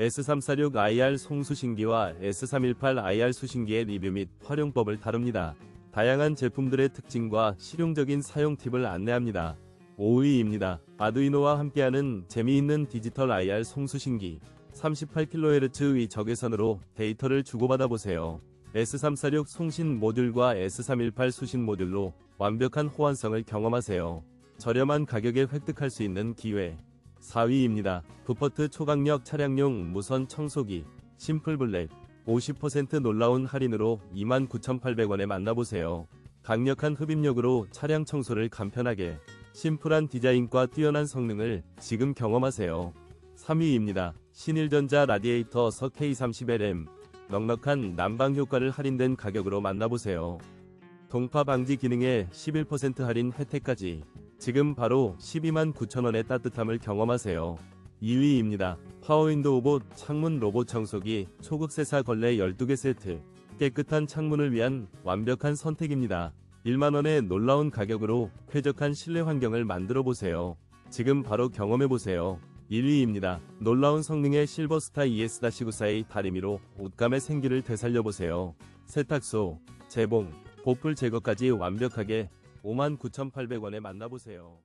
S346IR 송수신기와 S318IR 수신기의 리뷰 및 활용법을 다룹니다. 다양한 제품들의 특징과 실용적인 사용 팁을 안내합니다. 5위입니다. 아두이노와 함께하는 재미있는 디지털 IR 송수신기 38kHz의 적외선으로 데이터를 주고받아 보세요. S346 송신 모듈과 S318 수신 모듈로 완벽한 호환성을 경험하세요. 저렴한 가격에 획득할 수 있는 기회. 4위입니다. 부퍼트 초강력 차량용 무선 청소기 심플 블랙 50% 놀라운 할인으로 29,800원에 만나보세요. 강력한 흡입력으로 차량 청소를 간편하게 심플한 디자인과 뛰어난 성능을 지금 경험하세요. 3위입니다. 신일전자 라디에이터 서 K30LM 넉넉한 난방 효과를 할인된 가격으로 만나보세요. 동파 방지 기능에 11% 할인 혜택까지 지금 바로 12만 9천원의 따뜻함을 경험하세요. 2위입니다. 파워윈도우 오봇 창문 로봇 청소기 초급 세사 걸레 12개 세트 깨끗한 창문을 위한 완벽한 선택입니다. 1만원의 놀라운 가격으로 쾌적한 실내 환경을 만들어 보세요. 지금 바로 경험해 보세요. 1위입니다. 놀라운 성능의 실버스타 ES-94의 다리미로 옷감의 생기를 되살려 보세요. 세탁소, 재봉, 보풀 제거까지 완벽하게 59,800원에 만나보세요.